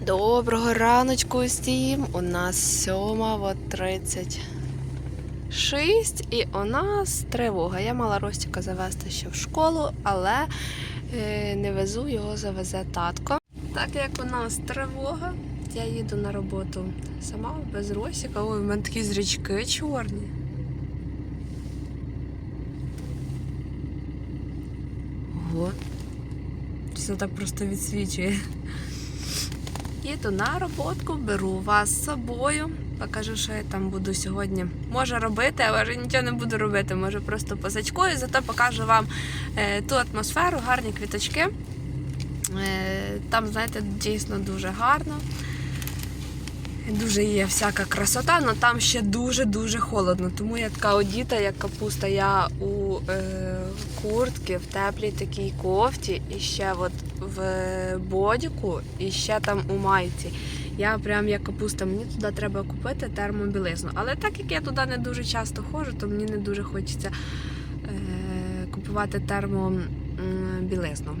Доброго раночку усім. У нас сьома от 36 і у нас тривога. Я мала Ростіка завести ще в школу, але е, не везу, його завезе татко. Так як у нас тривога, я їду на роботу сама без Ростіка. Ой, в мене такі зрічки чорні. Ого. Все так просто відсвічує. Їду на роботку, беру вас з собою. Покажу, що я там буду сьогодні. Може робити, але вже нічого не буду робити. Може просто позачкую, зато покажу вам е, ту атмосферу, гарні квіточки. Е, там, знаєте, дійсно дуже гарно. Дуже є всяка красота, але там ще дуже-дуже холодно. Тому я така одіта, як капуста. Я у е, куртки, в теплій такій кофті, і ще от в бодіку, і ще там у майці. Я прям як капуста, мені туди треба купити термобілизну. Але так як я туди не дуже часто ходжу, то мені не дуже хочеться е, купувати термобілизну.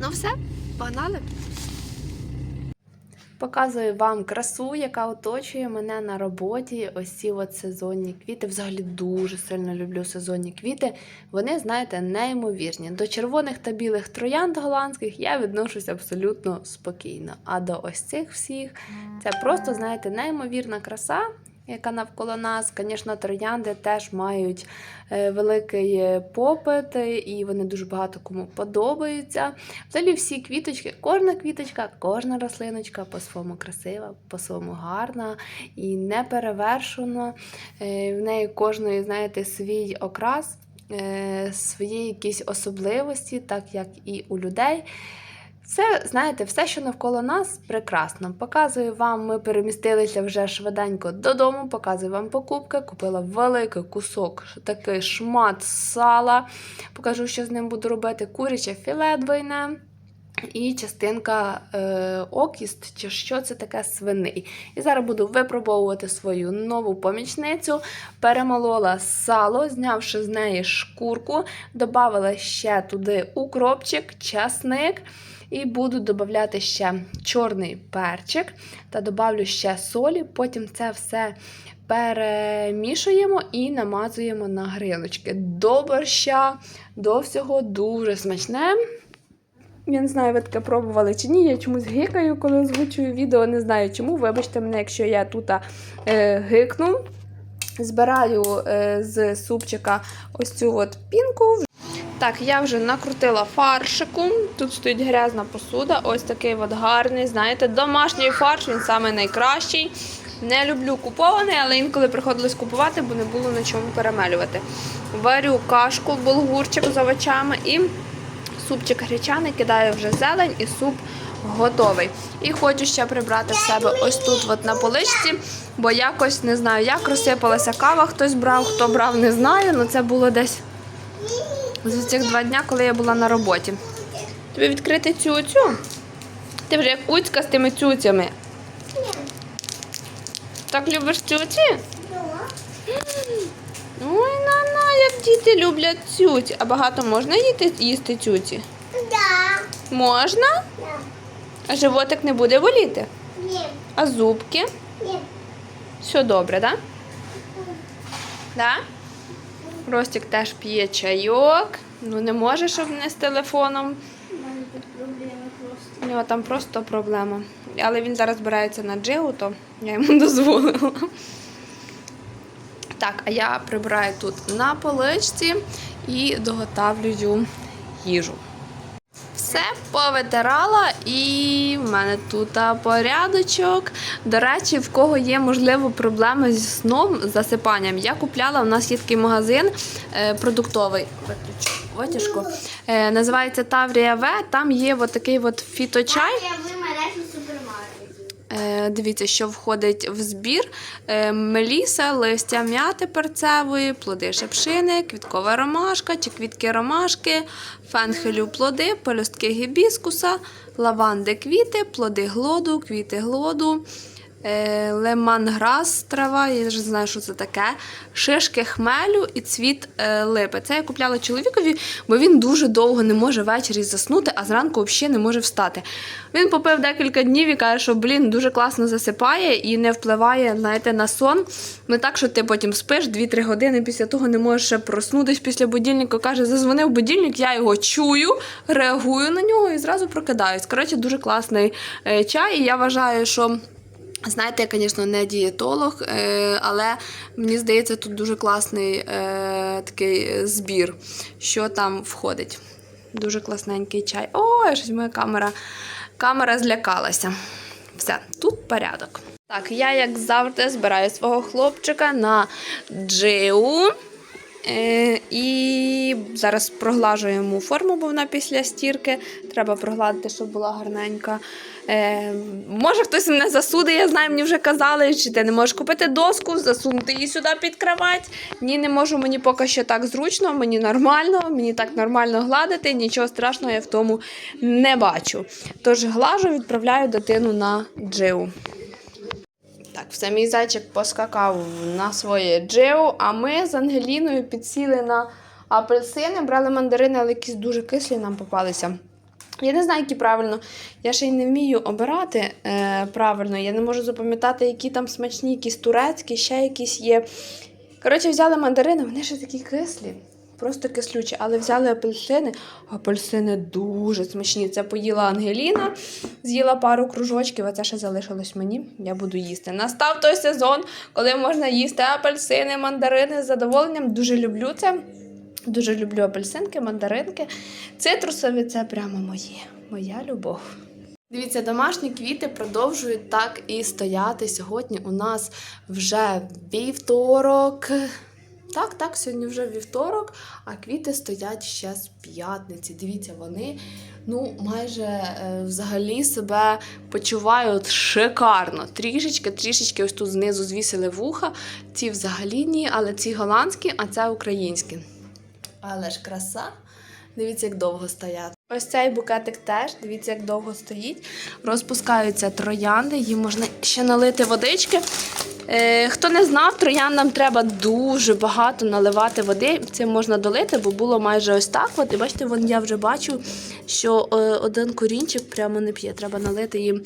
Ну все, погнали! Показую вам красу, яка оточує мене на роботі. Ось ці от сезонні квіти. Взагалі дуже сильно люблю сезонні квіти. Вони, знаєте, неймовірні. До червоних та білих троянд голландських я відношусь абсолютно спокійно. А до ось цих всіх це просто, знаєте, неймовірна краса. Яка навколо нас, звісно, троянди теж мають е, великий е, попит, е, і вони дуже багато кому подобаються. Взагалі всі квіточки, кожна квіточка, кожна рослиночка по-своєму красива, по-своєму гарна і не перевершена. Е, В неї кожної, знаєте, свій окрас, свої якісь особливості, так як і у людей. Це, знаєте, все, що навколо нас, прекрасно. Показую вам, ми перемістилися вже швиденько додому, показую вам покупки. Купила великий кусок, такий шмат сала. Покажу, що з ним буду робити. Куряче філе двойне. І частинка е, окіст, чи що це таке свиний. І зараз буду випробовувати свою нову помічницю. Перемолола сало, знявши з неї шкурку, додала ще туди укропчик, часник. І буду додати ще чорний перчик та додавлю ще солі. Потім це все перемішуємо і намазуємо на грилочки. До борща, до всього дуже смачне. Я не знаю, ви таке пробували чи ні. Я чомусь гикаю, коли озвучую відео. Не знаю чому. Вибачте мене, якщо я тут е, гикну. Збираю е, з супчика ось цю от пінку. Так, я вже накрутила фаршику. Тут стоїть грязна посуда. Ось такий от гарний. Знаєте, домашній фарш, він саме найкращий. Не люблю купований, але інколи приходилось купувати, бо не було на чому перемелювати. Варю кашку, булгурчик з овочами і супчик гречаний, кидаю вже зелень і суп готовий. І хочу ще прибрати в себе ось тут от на поличці, бо якось не знаю, як розсипалася кава, хтось брав, хто брав, не знаю. Ну це було десь за цих два дня, коли я була на роботі. Тобі відкрити цюцю? Ти вже як уцька з тими цюцями. Так любиш цюці? Ой, на-на, як діти люблять цюці. А багато можна їсти, їсти цюці? Да. Можна? Да. А животик не буде боліти? Ні. А зубки? Ні. Все добре, так? Да? Да? Ростик теж п'є чайок. Ну не може, щоб не з телефоном. У нього там просто проблема. Але він зараз збирається на джигу, то я йому дозволила. Так, а я прибираю тут на поличці і доготавлюю їжу. Все повитирала, і в мене тут порядочок. До речі, в кого є, можливо, проблеми зі сном, засипанням. Я купляла, у нас є такий магазин е, продуктовий. Витяжку. Е, називається Таврія В. Там є от такий от фіточай. Я ви мережі супермаркетів. Е, Дивіться, що входить в збір: Е, меліса, листя м'яти перцевої, плоди шепшини, квіткова ромашка чи квітки ромашки, фенхелю плоди, пелюстки гібіскуса, лаванди квіти, плоди глоду, квіти глоду, е, леманграс трава, я вже знаю, що це таке. Шишки хмелю і цвіт е, липи. Це я купляла чоловікові, бо він дуже довго не може ввечері заснути, а зранку взагалі не може встати. Він попив декілька днів і каже, що блін дуже класно засипає і не впливає знаєте, на сон. Не так, що ти потім спиш 2-3 години після того не можеш ще проснутись після будильника. Каже, зазвонив будильник, я його чую, реагую на нього і зразу прокидаюсь. Коротше, дуже класний е, чай. І я вважаю, що. Знаєте, я, звісно, не дієтолог, е, але мені здається, тут дуже класний е, такий збір, що там входить. Дуже класненький чай. Ой, щось моя камера, камера злякалася. Все, тут порядок. Так, я, як завжди, збираю свого хлопчика на джиу. Е, і зараз проглажу йому форму, бо вона після стірки. Треба прогладити, щоб була гарненька. Е, може, хтось мене засудить, я знаю, мені вже казали, чи ти не можеш купити доску, засунути її сюди під кровать. Ні, не можу, мені поки що так зручно, мені нормально, мені так нормально гладити, нічого страшного я в тому не бачу. Тож глажу, відправляю дитину на джиу. Так, все, мій зайчик поскакав на своє джиу, а ми з Ангеліною підсіли на апельсини, брали мандарини, але якісь дуже кислі нам попалися. Я не знаю, які правильно. Я ще й не вмію обирати е, правильно. Я не можу запам'ятати, які там смачні, якісь турецькі, ще якісь є. Коротше, взяли мандарини, вони ще такі кислі, просто кислючі, але взяли апельсини. Апельсини дуже смачні. Це поїла Ангеліна, з'їла пару кружочків, а це ще залишилось мені. Я буду їсти. Настав той сезон, коли можна їсти апельсини, мандарини з задоволенням. Дуже люблю це. Дуже люблю апельсинки, мандаринки. Цитрусові це прямо моє, моя любов. Дивіться, домашні квіти продовжують так і стояти. Сьогодні у нас вже вівторок. Так, так, сьогодні вже вівторок, а квіти стоять ще з п'ятниці. Дивіться, вони ну майже е, взагалі себе почувають шикарно. Трішечки, трішечки ось тут знизу звісили вуха. Ці взагалі ні, але ці голландські, а це українські. Але ж краса. Дивіться, як довго стоять. Ось цей букетик теж, дивіться, як довго стоїть. Розпускаються троянди, їм можна ще налити водички. Е, хто не знав, трояндам треба дуже багато наливати води. Це можна долити, бо було майже ось так. От, і бачите, вон я вже бачу, що е, один корінчик прямо не п'є. Треба налити їм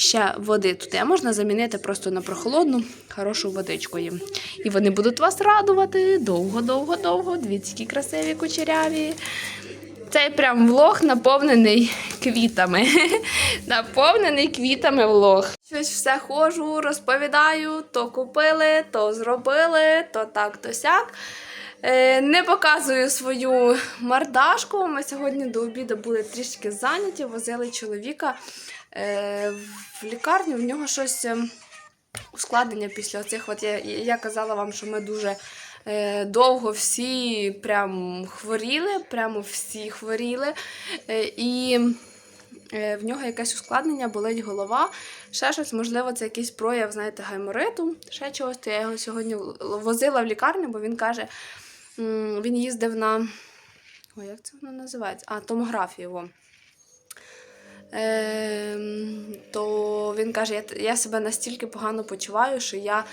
ще води туди. А можна замінити просто на прохолодну, хорошу водичку їм. І вони будуть вас радувати довго-довго-довго. Дивіться, які красиві кучеряві. Цей прям влог наповнений квітами. наповнений квітами влог. Щось все ходжу, розповідаю, то купили, то зробили, то так, то сяк. Е, не показую свою мордашку. Ми сьогодні до обіду були трішки зайняті, возили чоловіка е, в лікарню. В нього щось е, ускладнення після оцих. От я, я казала вам, що ми дуже е, довго всі прям хворіли, прямо всі хворіли. І в нього якесь ускладнення, болить голова, ще щось, можливо, це якийсь прояв, знаєте, гаймориту, ще чогось. То я його сьогодні возила в лікарню, бо він каже, він їздив на. Ой, як це воно називається? А, томографію. Ем, то він каже, я, я себе настільки погано почуваю, що я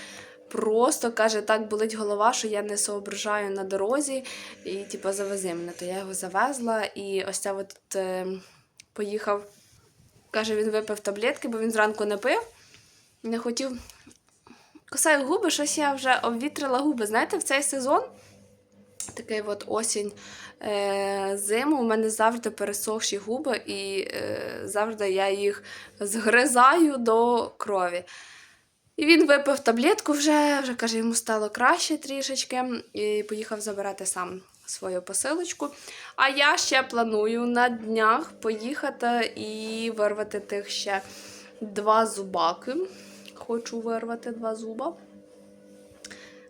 просто каже, так болить голова, що я не соображаю на дорозі, і типу, завези мене. То я його завезла, і ось це от е, поїхав. Каже, він випив таблетки, бо він зранку не пив. Не хотів. Косаю губи, щось я вже обвітрила губи. Знаєте, в цей сезон, такий от осінь, е, зиму, у мене завжди пересохші губи, і е, завжди я їх згризаю до крові. І він випив таблетку вже, вже каже, йому стало краще трішечки, і поїхав забирати сам свою посилочку. А я ще планую на днях поїхати і вирвати тих ще два зубаки. Хочу вирвати два зуба.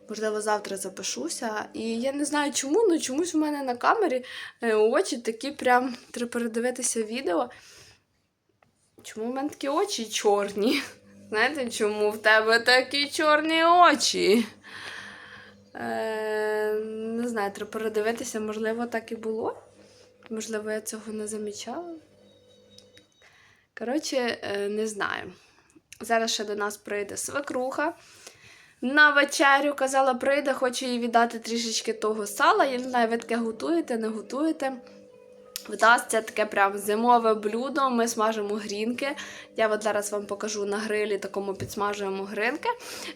Можливо, завтра запишуся. І я не знаю чому, але чомусь в мене на камері е, очі такі прям треба передивитися відео. Чому в мене такі очі чорні? Знаєте, чому в тебе такі чорні очі? Е, не знаю, треба передивитися, можливо, так і було. Можливо, я цього не замічала. Коротше, е, не знаю. Зараз ще до нас прийде свекруха. На вечерю казала, прийде, хочу їй віддати трішечки того сала. Я не знаю, ви таке готуєте, не готуєте. Вдасться таке прям зимове блюдо. Ми смажимо грінки. Я от зараз вам покажу на грилі, такому підсмажуємо гринки.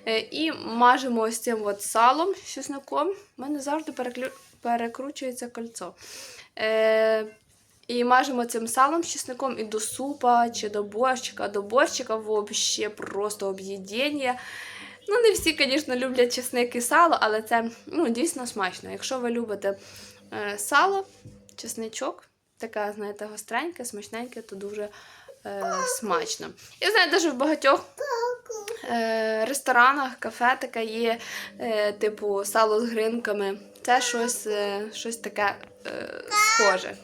Е, І мажемо ось цим от салом чесником. У мене завжди переклю... перекручується кольцо. Е, і мажемо цим салом з чесником і до супа, чи до борщика. До борщика взагалі просто об'єднання. Ну, не всі, звісно, люблять чесник і сало, але це ну, дійсно смачно. Якщо ви любите е, сало, чесничок, таке, знаєте, гостреньке, смачненьке, то дуже е, смачно. Я знаю, навіть в багатьох е, ресторанах, кафе таке є, е, типу сало з гринками. Це щось, е, щось таке е, схоже.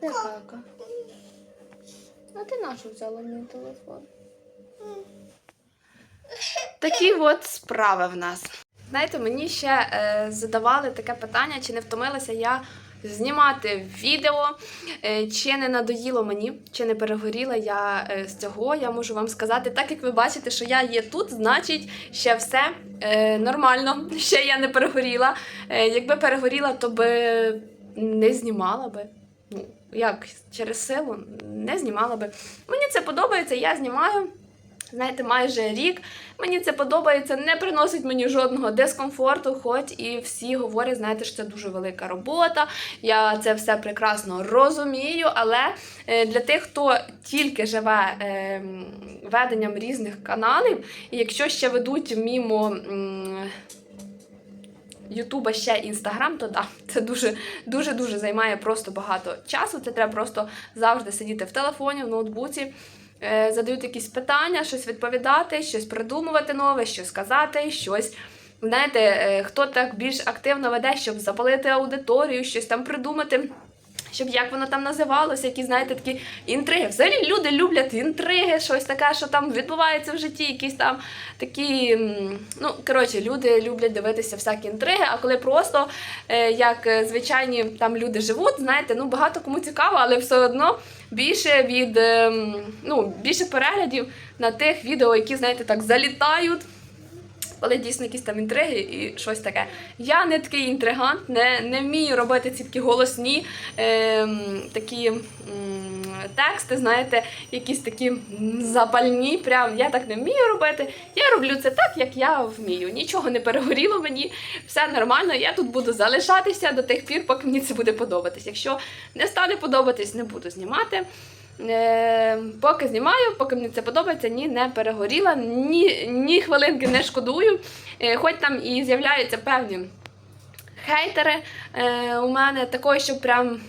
Де кака? А ти нашу взяла мій телефон? Такі от справи в нас. Знаєте, мені ще е, задавали таке питання, чи не втомилася я знімати відео, е, чи не надоїло мені, чи не перегоріла я е, з цього. Я можу вам сказати, так як ви бачите, що я є тут, значить ще все е, нормально, ще я не перегоріла. Е, якби перегоріла, то би не знімала би. Ну, як через силу не знімала би. Мені це подобається, я знімаю. Знаєте, майже рік. Мені це подобається, не приносить мені жодного дискомфорту, хоч і всі говорять, знаєте, що це дуже велика робота. Я це все прекрасно розумію, але е, для тих, хто тільки живе е, веденням різних каналів, і якщо ще ведуть мімо. Ютуба ще інстаграм, то да, це дуже дуже дуже займає просто багато часу. Це треба просто завжди сидіти в телефоні, в ноутбуці, задають якісь питання, щось відповідати, щось придумувати нове, щось сказати, щось. Знаєте, е, хто так більш активно веде, щоб запалити аудиторію, щось там придумати. Щоб як воно там називалося, які, знаєте, такі інтриги. Взагалі люди люблять інтриги, щось таке, що там відбувається в житті, якісь там такі. Ну, коротше, люди люблять дивитися всякі інтриги, а коли просто е, як е, звичайні там люди живуть, знаєте, ну багато кому цікаво, але все одно більше від ем, ну, більше переглядів на тих відео, які, знаєте, так залітають коли дійсно якісь там інтриги і щось таке. Я не такий інтригант, не, не вмію робити ці такі голосні ем, такі м, тексти, знаєте, якісь такі запальні. Прям я так не вмію робити. Я роблю це так, як я вмію. Нічого не перегоріло мені, все нормально. Я тут буду залишатися до тих пір, поки мені це буде подобатись. Якщо не стане подобатись, не буду знімати. Е, поки знімаю, поки мені це подобається, ні, не перегоріла, ні, ні хвилинки не шкодую. Е, хоч там і з'являються певні хейтери е, у мене, такої, що прям.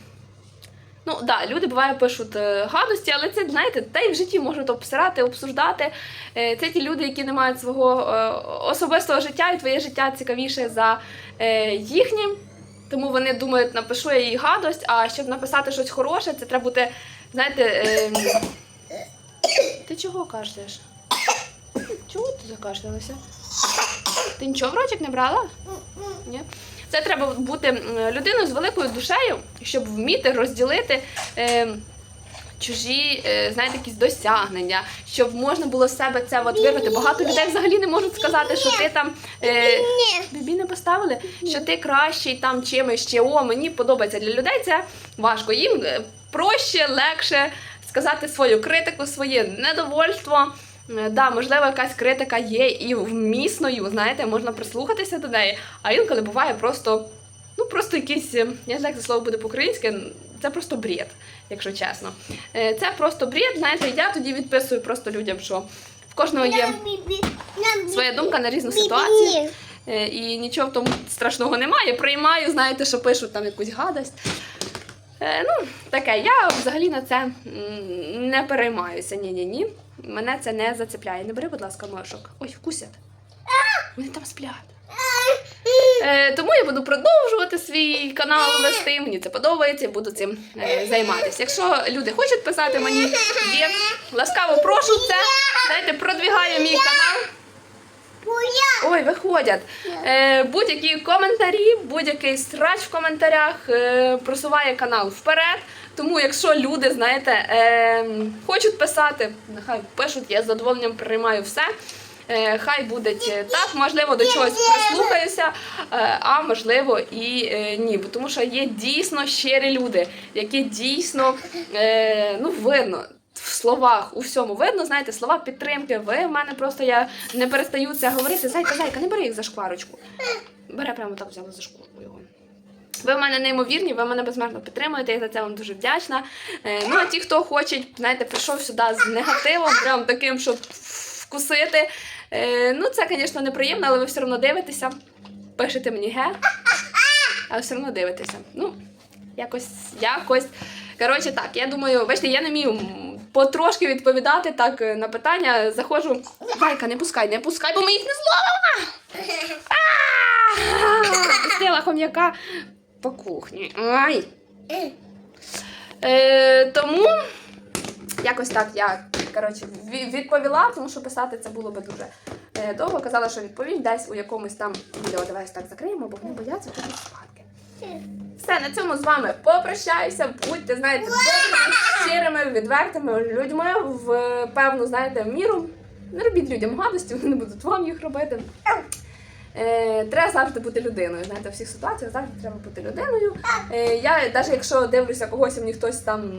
Ну, да, люди буває пишуть гадості, але це, знаєте, та й в житті можуть обсирати, обсуждати. Це ті люди, які не мають свого особистого життя, і твоє життя цікавіше за їхнє. Тому вони думають, напишу я їй гадость, а щоб написати щось хороше, це треба бути, знаєте. Ем... Ти чого кашляєш? Чого ти закашлялася? Ти нічого в ротик не брала? Ні? Це треба бути людиною з великою душею, щоб вміти розділити. Е, Чужі, е, знаєте, якісь досягнення, щоб можна було з себе це от вирвати. Багато людей взагалі не можуть сказати, що ти там е, бібі не поставили, що ти кращий там чимось, чи о, мені подобається. Для людей це важко. Їм е, проще, легше сказати свою критику, своє недовольство. Е, Да, можливо, якась критика є і вмісною, знаєте, можна прислухатися до неї, а інколи буває просто, ну просто якийсь, е, я не знаю, як це слово буде по-українськи, це просто бред, якщо чесно. Е, Це просто бред, знаєте, я тоді відписую просто людям, що в кожного є своя думка на різну ситуацію. І нічого в тому страшного немає. Приймаю, знаєте, що пишуть там якусь гадость. Е, ну, таке, я взагалі на це не переймаюся. Ні-ні-ні. Мене це не зацепляє. Не бери, будь ласка, мошок. Ой, вкусять. Вони там сплять. Е, тому я буду продовжувати свій канал вести. Мені це подобається, буду цим е, займатися. Якщо люди хочуть писати мені, є ласкаво прошу це. Знаєте, продвігає мій канал. Ой, виходять. Е, будь-які коментарі, будь-який срач в коментарях е, просуває канал вперед. Тому, якщо люди, знаєте, е, хочуть писати, нехай пишуть, я з задоволенням приймаю все. Е, хай буде так, можливо, до чогось прислухаюся, е, а можливо і е, ні. Тому що є дійсно щирі люди, які дійсно е, ну, видно. В словах у всьому видно, знаєте, слова підтримки. Ви в мене просто я не перестаю це говорити. Зайка, зайка, не бери їх за шкварочку. Бере прямо так взяла за шкурку його. Ви в мене неймовірні, ви мене безмежно підтримуєте, я за це вам дуже вдячна. Е, ну, а ті, хто хочуть, знаєте, прийшов сюди з негативом, прям таким, щоб вкусити. Е, ну, це, звісно, неприємно, але ви все одно дивитеся. Пишете мені ге, але все одно дивитеся. Ну, якось, якось. Коротше, так, я думаю, бачите, я не вмію потрошки відповідати так е, на питання. Заходжу. Зайка, не пускай, не пускай, бо ми їх не зловимо! Пустила хом'яка по кухні. Ай! Е, тому якось так я коротше, відповіла, тому що писати це було би дуже е, довго. Казала, що відповім десь у якомусь там відео. Давай так закриємо, бо вони бояться тут спадки. Все, на цьому з вами попрощаюся. Будьте, знаєте, добрими, щирими, відвертими людьми в певну, знаєте, міру. Не робіть людям гадості, вони не будуть вам їх робити. Е, треба завжди бути людиною. Знаєте, в всіх ситуаціях завжди треба бути людиною. Е, я навіть якщо дивлюся когось, мені хтось там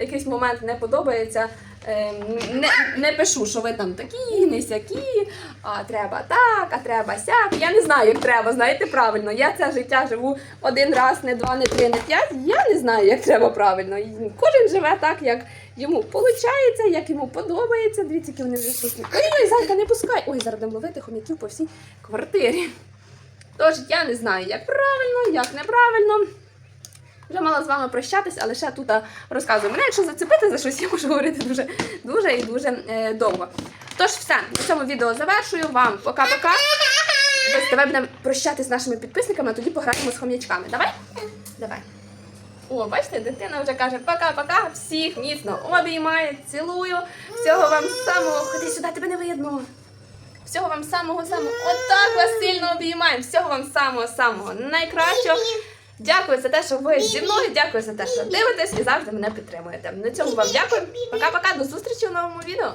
якийсь момент не подобається, е, не, не пишу, що ви там такі, не сякі, а треба так, а треба сяк. Я не знаю, як треба, знаєте правильно. Я це життя живу один раз, не два, не три, не п'ять. Я не знаю, як треба правильно. Кожен живе так, як йому виходить, як йому подобається. Дивіться, які вони вже вкусні. Ой, зайка, не пускай. Ой, зараз будемо ловити хомяків по всій квартирі. Тож я не знаю, як правильно, як неправильно. Вже мала з вами прощатись, але ще тут розказую. Мене, якщо зацепити за щось, я можу говорити дуже, дуже і дуже е, довго. Тож все, на цьому відео завершую. Вам пока-пока. Давай будемо прощатись з нашими підписниками, а тоді пограємо з хом'ячками. Давай? Давай. О, бачите, дитина вже каже пока-пока, всіх міцно обіймає, цілую. Всього вам самого. Ходи сюди, тебе не видно. Всього вам самого самого. Отак вас сильно обіймаємо. Всього вам самого самого найкращого. Дякую за те, що ви зі мною. Дякую за те, що дивитесь і завжди мене підтримуєте. На цьому вам дякую. Пока-пока, до зустрічі у новому відео.